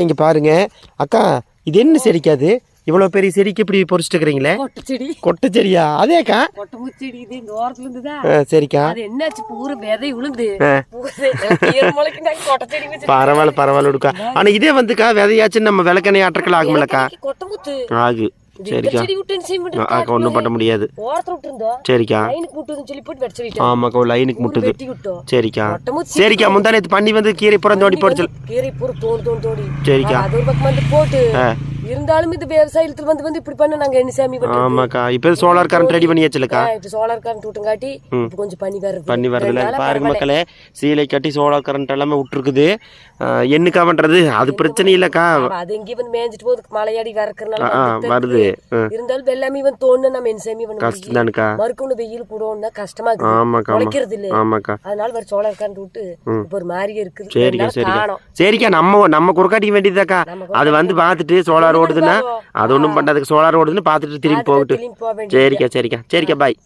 இங்க பாருங்க. அக்கா இது என்ன செடிக்காது இவ்வளவு பெரிய செடிக்கு இப்படி பொறிச்சிட்டு இருக்கிறீங்களே கொட்டை செடி. கொட்டை செடியா? அதேக்கா கொட்டை முச்செடி இது இந்த ஓரத்துல இருந்துதா? ஆ, சரிக்கா. அது என்னாச்சு? பூரா விதை விழுந்து பரவாயில்ல பரவாயில்ல விடுக்கா ஆனா இதே வந்துக்கா விதையாச்சும் நம்ம விளக்கெண்ணெய் ஆட்டர்கள் ஆகுமில்லக்கா. கொட்டை முத்து ஆகு. சரிக்கா. அக்கா ஒன்றும் பண்ண முடியாது. சரிக்கா. ஆமாக்கா ஒரு லைனுக்கு முட்டுது சரிக்கா. சரிக்கா முந்தா நேத்து பண்ணி வந்து கீரை புறம் தோண்டி போடுச்சு கீரை தோண்டி சரிக்கா. போட்டு. இருந்தாலும் இந்த விவசாயத்துல வந்து வந்து இப்படி பண்ண நாங்க என்ன சாமி பண்றது? ஆமாக்கா. இப்போ சோலார் கரண்ட் ரெடி பண்ணியாச்சுலக்கா? இப்ப சோலார் கரண்ட் விட்டுங்காட்டி கொஞ்சம் பண்ணி வருது. பண்ணி வரதுல பாருங்க. மக்களே சீலை கட்டி சோலார் கரண்ட் எல்லாமே விட்டுருக்குது. என்னக்கா பண்றது? அது பிரச்சனை இல்லக்கா. அது எங்கேயும் வந்து மேய்ஞ்சிட்டு போகுது. மலையாடி வரக்கிறனால வருது. இருந்தாலும் வெள்ளாமி வந்து தோணுனா நம்ம என்ன சாமி பண்ண முடியும்? கஷ்டம்தானுக்கா. மறுக்கணும் வெயில் போடணும்னா கஷ்டமா இருக்குது. ஆமாக்கா ஆமா. உழைக்கிறது இல்ல ஆமாக்கா. அதனால வர சோலார் கரண்ட் விட்டு இப்ப ஒரு மாதிரியே இருக்குது. சரிக்கா சரிக்கா. சரிக்கா நம்ம நம்ம குறுக்காட்டிக்க வேண்டியதாக்கா நம்ம அது வந்து பார்த்துட்டு சோலார் ஓடுதுன்னா அது ஒன்றும் பண்ணாதுக்கு சோலார் ஓடுதுன்னு பார்த்துட்டு திரும்பி போகட்டும். சரிக்கா சரிக்கா. சரிக்கா பாய்.